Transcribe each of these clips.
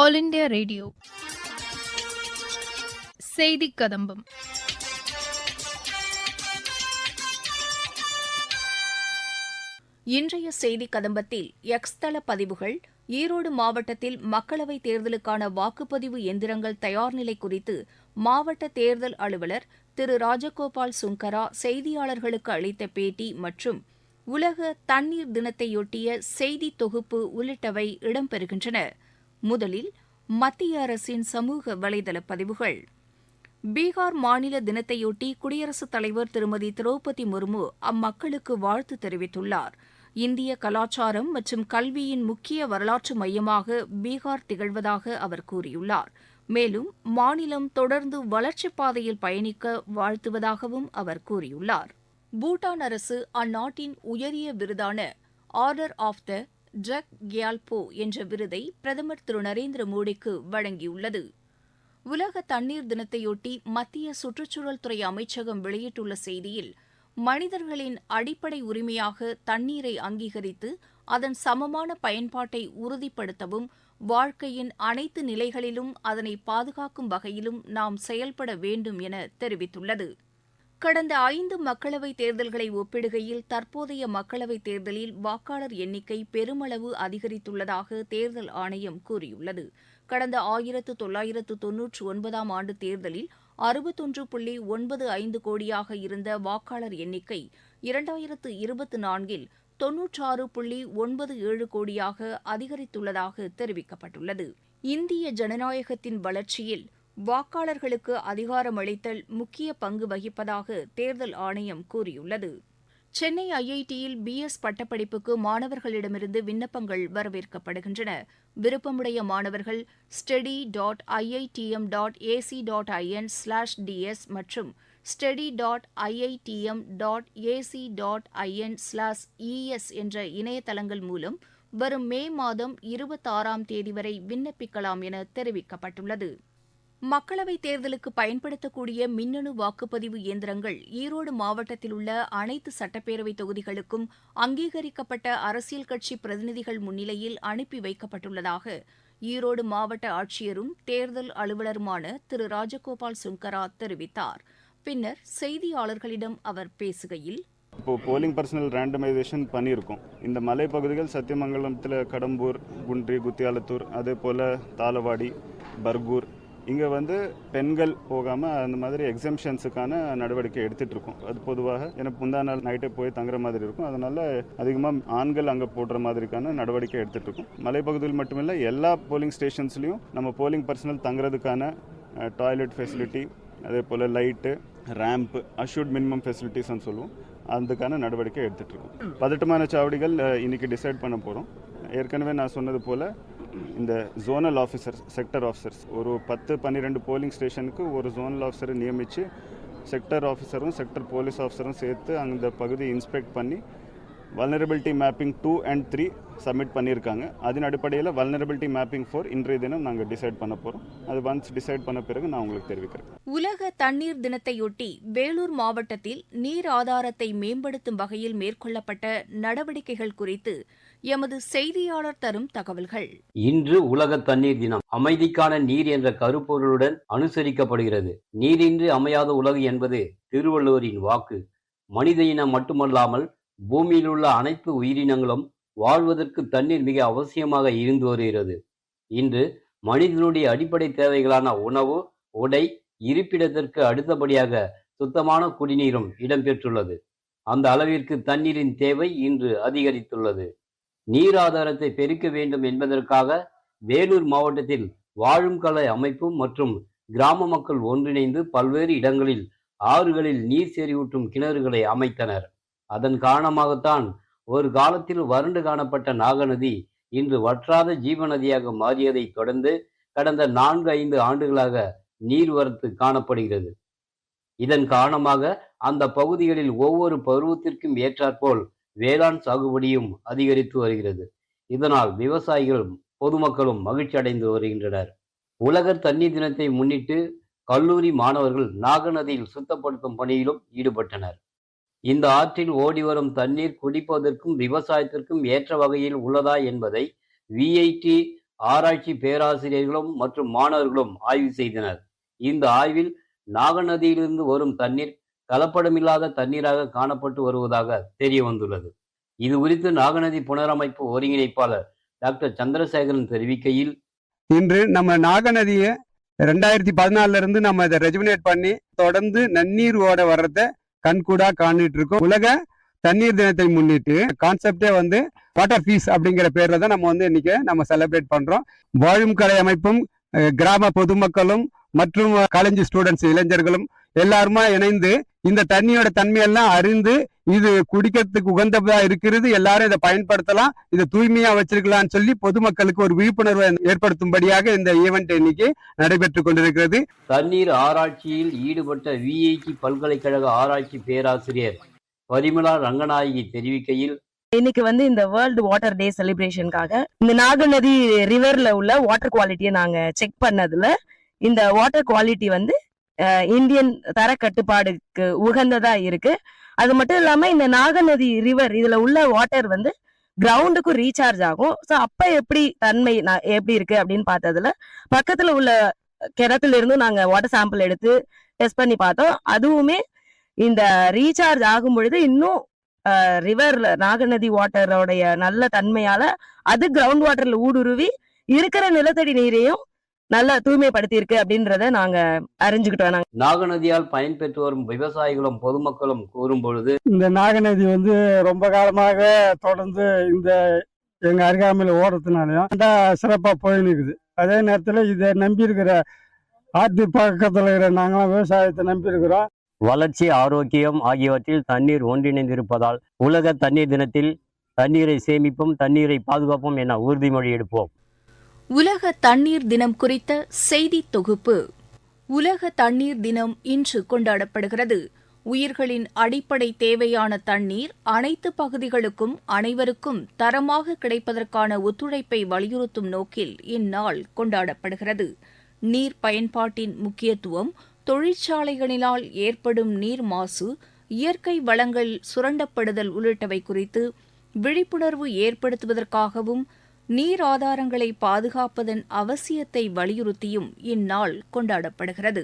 All India radio. செய்தி கதம்பம். இன்றைய செய்தி கதம்பத்தில் எக்ஸ் தள பதிவுகள் ஈரோடு மாவட்டத்தில் மக்களவைத் தேர்தலுக்கான வாக்குப்பதிவு எந்திரங்கள் தயார் நிலை குறித்து மாவட்ட தேர்தல் அலுவலர் திரு ராஜகோபால் சுங்கரா செய்தியாளர்களுக்கு அளித்த பேட்டி மற்றும் உலக தண்ணீர் தினத்தையொட்டிய செய்தி தொகுப்பு உள்ளிட்டவை இடம்பெறுகின்றன. முதலில் மத்திய அரசின் சமூக வலைதள பதிவுகள். பீகார் மாநில தினத்தையொட்டி குடியரசுத் தலைவர் திருமதி திரௌபதி முர்மு அம்மக்களுக்கு வாழ்த்து தெரிவித்துள்ளார். இந்திய கலாச்சாரம் மற்றும் கல்வியின் முக்கிய வரலாற்று மையமாக பீகார் திகழ்வதாக அவர் கூறியுள்ளார். மேலும் மாநிலம் தொடர்ந்து வளர்ச்சிப் பாதையில் பயணிக்க வாழ்த்துவதாகவும் அவர் கூறியுள்ளார். பூட்டான் அரசு அந்நாட்டின் உயரிய விருதான order of the Druk Gyalpo என்ற விருதை பிரதமர் திரு நரேந்திர மோடிக்கு வழங்கியுள்ளது. உலக தண்ணீர் தினத்தையொட்டி மத்திய சுற்றுச்சூழல் துறை அமைச்சகம் வெளியிட்டுள்ள செய்தியில் மனிதர்களின் அடிப்படை உரிமையாக தண்ணீரை அங்கீகரித்து அதன் சமமான பயன்பாட்டை உறுதிப்படுத்தவும் வாழ்க்கையின் அனைத்து நிலைகளிலும் அதனை பாதுகாக்கும் வகையிலும் நாம் செயல்பட வேண்டும் என தெரிவித்துள்ளது. கடந்த ஐந்து மக்களவைத் தேர்தல்களை ஒப்பிடுகையில் தற்போதைய மக்களவைத் தேர்தலில் வாக்காளர் எண்ணிக்கை பெருமளவு அதிகரித்துள்ளதாக தேர்தல் ஆணையம் கூறியுள்ளது. கடந்த ஆயிரத்து தொள்ளாயிரத்து தொன்னூற்று ஒன்பதாம் ஆண்டு தேர்தலில் அறுபத்தொன்று புள்ளி ஒன்பது ஐந்து கோடியாக இருந்த வாக்காளர் எண்ணிக்கை இரண்டாயிரத்து இருபத்தி நான்கில் தொன்னூற்றாறு புள்ளி ஒன்பது ஏழு கோடியாக அதிகரித்துள்ளதாக தெரிவிக்கப்பட்டுள்ளது. இந்திய ஜனநாயகத்தின் வளர்ச்சியில் வாக்காளர்களுக்கு அதிகாரமளித்தல் முக்கிய பங்கு வகிப்பதாக தேர்தல் ஆணையம் கூறியுள்ளது. சென்னை ஐஐடியில் பிஎஸ் பட்டப்படிப்புக்கு மாணவர்களிடமிருந்து விண்ணப்பங்கள் வரவேற்கப்படுகின்றன. விருப்பமுடைய மாணவர்கள் study dot IITM dot AC dot IN slash DS மற்றும் study dot IITM dot AC dot IN slash ES என்ற இணையதளங்கள் மூலம் வரும் மே மாதம் இருபத்தாறாம் தேதி வரை விண்ணப்பிக்கலாம் என தெரிவிக்கப்பட்டுள்ளது. மக்களவைத் தேர்தலுக்கு பயன்படுத்தக்கூடிய மின்னணு வாக்குப்பதிவு இயந்திரங்கள் ஈரோடு மாவட்டத்தில் உள்ள அனைத்து சட்டப்பேரவைத் தொகுதிகளுக்கும் அங்கீகரிக்கப்பட்ட அரசியல் கட்சி பிரதிநிதிகள் முன்னிலையில் அனுப்பி வைக்கப்பட்டுள்ளதாக ஈரோடு மாவட்ட ஆட்சியரும் தேர்தல் அலுவலருமான திரு. ராஜகோபால் சுங்கரா தெரிவித்தார். பின்னர் செய்தியாளர்களிடம் அவர் பேசுகையில் இப்போ போலிங் பர்சனல் ரேண்டமைசேஷன் பண்ணியிருக்கோம். இந்த மலைப்பகுதிகள் சத்தியமங்கலத்தில் கடம்பூர் குன்றி குத்தியாலத்தூர் அதே போல் தாளவாடி பர்கூர் இங்கே வந்து பெண்கள் போகாமல் அந்த மாதிரி எக்ஸம்ஷன்ஸுக்கான நடவடிக்கை எடுத்துகிட்டு இருக்கோம். அது பொதுவாக ஏன்னா முந்தா நாள் நைட்டே போய் தங்குற மாதிரி இருக்கும். அதனால் அதிகமாக ஆண்கள் அங்கே போடுற மாதிரிக்கான நடவடிக்கை எடுத்துகிட்டு இருக்கோம். மலைப்பகுதியில் மட்டுமில்லை எல்லா போலிங் ஸ்டேஷன்ஸ்லையும் நம்ம போலிங் பர்சனல் தங்குறதுக்கான டாய்லெட் ஃபெசிலிட்டி அதே போல் லைட்டு ரேம்ப்பு அஷ்யூர்ட் மினிமம் ஃபெசிலிட்டிஸ்னு சொல்லுவோம். அதுக்கான நடவடிக்கை எடுத்துகிட்டு இருக்கோம். பதட்டமான சாவடிகள் இன்றைக்கி டிசைட் பண்ண போகிறோம் ஏற்கனவே நான் சொன்னது போல் இந்த ஜோனல் ஆஃபீஸர்ஸ் செக்டர் ஆஃபீஸர்ஸ் ஒரு பத்து பன்னிரெண்டு போலிங் ஸ்டேஷனுக்கு ஒரு ஜோனல் ஆஃபீஸரை நியமித்து செக்டர் ஆஃபீஸரும் செக்டர் போலீஸ் ஆஃபீஸரும் சேர்த்து அந்த பகுதியை இன்ஸ்பெக்ட் பண்ணி vulnerability mapping two and three submit பண்ணியிருக்காங்க. அதன் அடிப்படையில் வல்னரபிலிட்டி மேப்பிங் ஃபோர் இன்றைய தினம் நாங்கள் டிசைட் பண்ண போகிறோம் அது ஒன்ஸ் டிசைட் பண்ண பிறகு நான் உங்களுக்கு தெரிவிக்கிறேன். உலக தண்ணீர் தினத்தையொட்டி வேலூர் மாவட்டத்தில் நீர் ஆதாரத்தை மேம்படுத்தும் வகையில் மேற்கொள்ளப்பட்ட நடவடிக்கைகள் குறித்து எமது செய்தியாளர் தரும் தகவல்கள். இன்று உலக தண்ணீர் தினம். அமைதிக்கான நீர் என்ற கருப்பொருளுடன் அனுசரிக்கப்படுகிறது. நீரின்றி அமையாத உலகு என்பது திருவள்ளுவரின் வாக்கு. மனித இனம் மட்டுமல்லாமல் பூமியில் உள்ள அனைத்து உயிரினங்களும் வாழ்வதற்கு தண்ணீர் மிக அவசியமாக இருந்து வருகிறது. இன்று மனிதனுடைய அடிப்படை தேவைகளான உணவு உடை இருப்பிடத்திற்கு அடுத்தபடியாக சுத்தமான குடிநீரும் இடம்பெற்றுள்ளது. அந்த அளவிற்கு தண்ணீரின் தேவை இன்று அதிகரித்துள்ளது. நீர் ஆதாரத்தை பெருக்க வேண்டும் என்பதற்காக வேலூர் மாவட்டத்தில் வாழும் கலை அமைப்பும் மற்றும் கிராம மக்கள் ஒன்றிணைந்து பல்வேறு இடங்களில் ஆறுகளில் நீர் செறிவூட்டும் கிணறுகளை அமைத்தனர். அதன் காரணமாகத்தான் ஒரு காலத்தில் வறண்டு காணப்பட்ட நாகநதி இன்று வற்றாத ஜீவநதியாக மாறியதை தொடர்ந்து கடந்த நான்கு ஐந்து ஆண்டுகளாக நீர்வரத்து காணப்படுகிறது. இதன் காரணமாக அந்த பகுதிகளில் ஒவ்வொரு பருவத்திற்கும் ஏற்றாற்போல் வேளாண் சாகுபடியும் அதிகரித்து வருகிறது. இதனால் விவசாயிகளும் பொதுமக்களும் மகிழ்ச்சி அடைந்து வருகின்றனர். உலக தண்ணீர் தினத்தை முன்னிட்டு கல்லூரி மாணவர்கள் நாகநதியில் சுத்தப்படுத்தும் பணியிலும் ஈடுபட்டனர். இந்த ஆற்றில் ஓடி வரும் தண்ணீர் குடிப்பதற்கும் விவசாயத்திற்கும் ஏற்ற வகையில் உள்ளதா என்பதை விஐடி ஆராய்ச்சி பேராசிரியர்களும் மற்றும் மாணவர்களும் ஆய்வு செய்தனர். இந்த ஆய்வில் நாகநதியிலிருந்து வரும் தண்ணீர் கலப்படமில்லாத தண்ணீராக காணப்பட்டு வருவதாக தெரிய வந்துள்ளது. இது குறித்து நாகநதி புனரமைப்பு ஒருங்கிணைப்பாளர் டாக்டர் சந்திரசேகரன் தெரிவிக்கையில் இன்று நம்ம நாகநதியை ரெண்டாயிரத்தி பதினாலுல இருந்து நம்ம இதை ரெஜுமினேட் பண்ணி தொடர்ந்து நன்னீர் ஓட வர்றத கண்கூடா காணிட்டு இருக்கோம். உலக தண்ணீர் தினத்தை முன்னிட்டு கான்செப்டே வந்து வாட்டர் பீஸ் அப்படிங்கிற பேர்ல தான் நம்ம வந்து இன்னைக்கு நம்ம செலிப்ரேட் பண்றோம். வாழும் கலை அமைப்பும் கிராம பொதுமக்களும் மற்றும் காலேஜ் ஸ்டூடெண்ட்ஸ் இளைஞர்களும் எல்லாருமா இணைந்து இந்த தண்ணியோட தன்மையெல்லாம் அறிந்து இது குடிக்கிறதுக்கு உகந்ததா இருக்கிறது. எல்லாரும் இதை பயன்படுத்தலாம். இதை தூய்மையா வச்சிருக்கலாம்னு சொல்லி பொதுமக்களுக்கு ஒரு விழிப்புணர்வை ஏற்படுத்தும்படியாக இந்த ஈவெண்ட் இன்னைக்கு நடைபெற்று கொண்டிருக்கிறது. தண்ணீர் ஆராய்ச்சியில் ஈடுபட்ட விஐடி பல்கலைக்கழக ஆராய்ச்சி பேராசிரியர் பரிமளா ரங்கநாயகி தெரிவிக்கையில் இன்னைக்கு வந்து இந்த வேர்ல்டு வாட்டர் டே செலிப்ரேஷனுக்காக இந்த நாகநதி ரிவர்ல உள்ள வாட்டர் குவாலிட்டியை நாங்க செக் பண்ணதுல இந்த வாட்டர் குவாலிட்டி வந்து இந்தியன் தர கட்டுப்பாடுக்கு உகந்ததா இருக்கு. அது மட்டும் இல்லாம இந்த நாகநதி ரிவர் இதுல உள்ள வாட்டர் வந்து கிரவுண்டுக்கும் ரீசார்ஜ் ஆகும். ஸோ அப்ப எப்படி தன்மை எப்படி இருக்கு அப்படின்னு பார்த்ததுல பக்கத்துல உள்ள கிணத்துல இருந்து நாங்க வாட்டர் சாம்பிள் எடுத்து டெஸ்ட் பண்ணி பார்த்தோம். அதுவுமே இந்த ரீசார்ஜ் ஆகும் பொழுது இன்னும் ரிவர்ல நாகநதி வாட்டரோடைய நல்ல தன்மையால அது கிரவுண்ட் வாட்டர்ல ஊடுருவி இருக்கிற நிலத்தடி நீரையும் நல்லா தூய்மைப்படுத்தி இருக்கு அப்படின்றத நாங்க அறிஞ்சுக்கிட்டோம் நாங்க நாகநதியால் பயன்பெற்று வரும் விவசாயிகளும் பொதுமக்களும் கூறும் பொழுது இந்த நாகநதி வந்து ரொம்ப காலமாக தொடர்ந்து இந்த எங்க அருகாமையில் ஓடுறதுனாலையும் சிறப்பா போயின்னு இருக்குது அதே நேரத்தில் இதை நம்பி இருக்கிற ஆற்று பக்கத்தில் இருக்கிற நாங்களாம் விவசாயத்தை நம்பி இருக்கிறோம் வளர்ச்சி ஆரோக்கியம் ஆகியவற்றில் தண்ணீர் ஒன்றிணைந்திருப்பதால் உலக தண்ணீர் தினத்தில் தண்ணீரை சேமிப்போம் தண்ணீரை பாதுகாப்போம் என உறுதிமொழி எடுப்போம். உலக தண்ணீர் தினம் குறித்த செய்தி தொகுப்பு. உலக தண்ணீர் தினம் இன்று கொண்டாடப்படுகிறது. உயிர்களின் அடிப்படை தேவையான தண்ணீர் அனைத்து பகுதிகளுக்கும் அனைவருக்கும் தரமாக கிடைப்பதற்கான ஒத்துழைப்பை வலியுறுத்தும் நோக்கில் இந்நாள் கொண்டாடப்படுகிறது. நீர் பயன்பாட்டின் முக்கியத்துவம் தொழிற்சாலைகளினால் ஏற்படும் நீர் மாசு இயற்கை வளங்கள் சுரண்டப்படுதல் உள்ளிட்டவை குறித்து விழிப்புணர்வு ஏற்படுத்துவதற்காகவும் நீர் ஆதாரங்களை பாதுகாப்பதன் அவசியத்தை வலியுறுத்தியும் இந்நாள் கொண்டாடப்படுகிறது.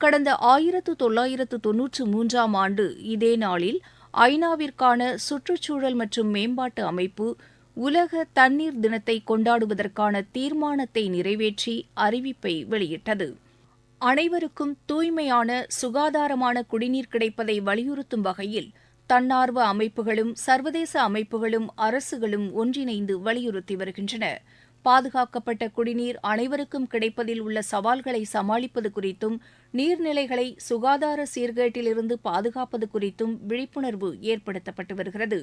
கடந்த ஆயிரத்து தொள்ளாயிரத்து தொன்னூற்று மூன்றாம் ஆண்டு இதே நாளில் ஐநாவிற்கான சுற்றுச்சூழல் மற்றும் மேம்பாட்டு அமைப்பு உலக தண்ணீர் தினத்தை கொண்டாடுவதற்கான தீர்மானத்தை நிறைவேற்றி அறிவிப்பை வெளியிட்டது. அனைவருக்கும் தூய்மையான சுகாதாரமான குடிநீர் கிடைப்பதை வலியுறுத்தும் வகையில் தன்னார்வ அமைப்புகளும் சர்வதேச அமைப்புகளும் அரசுகளும் ஒன்றிணைந்து வலியுறுத்தி வருகின்றன. பாதுகாக்கப்பட்ட குடிநீர் அனைவருக்கும் கிடைப்பதில் உள்ள சவால்களை சமாளிப்பது குறித்தும் நீர்நிலைகளை சுகாதார சீர்கேட்டிலிருந்து பாதுகாப்பது குறித்தும் விழிப்புணர்வு ஏற்படுத்தப்பட்டு வருகிறது.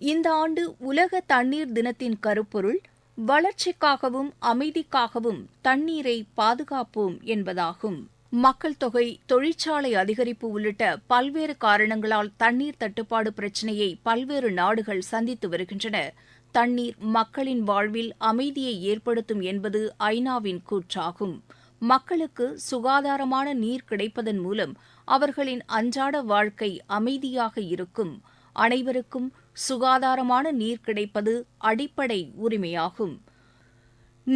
இந்த ஆண்டு உலக தண்ணீர் தினத்தின் கருப்பொருள் வளர்ச்சிக்காகவும் அமைதிக்காகவும் தண்ணீரை பாதுகாப்போம் என்பதாகும். மக்கள் தொகை தொழிற்சாலை அதிகரிப்பு உள்ளிட்ட பல்வேறு காரணங்களால் தண்ணீர் தட்டுப்பாடு பிரச்சினையை பல்வேறு நாடுகள் சந்தித்து வருகின்றன. தண்ணீர் மக்களின் வாழ்வில் அமைதியை ஏற்படுத்தும் என்பது ஐநாவின் கூற்றாகும். மக்களுக்கு சுகாதாரமான நீர் கிடைப்பதன் மூலம் அவர்களின் அன்றாட வாழ்க்கை அமைதியாக இருக்கும். அனைவருக்கும் சுகாதாரமான நீர் கிடைப்பது அடிப்படை உரிமையாகும்.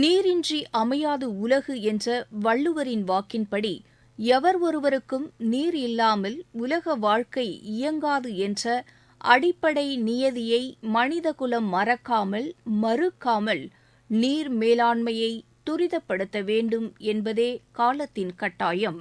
நீரின்றி அமையாது உலகு என்ற வள்ளுவரின் வாக்கின்படி எவர் ஒருவருக்கும் நீர் இல்லாமல் உலக வாழ்க்கை இயங்காது என்ற அடிப்படை நியதியை மனிதகுலம் மறக்காமல் மறுக்காமல் நீர் மேலாண்மையை துரிதப்படுத்த வேண்டும் என்பதே காலத்தின் கட்டாயம்.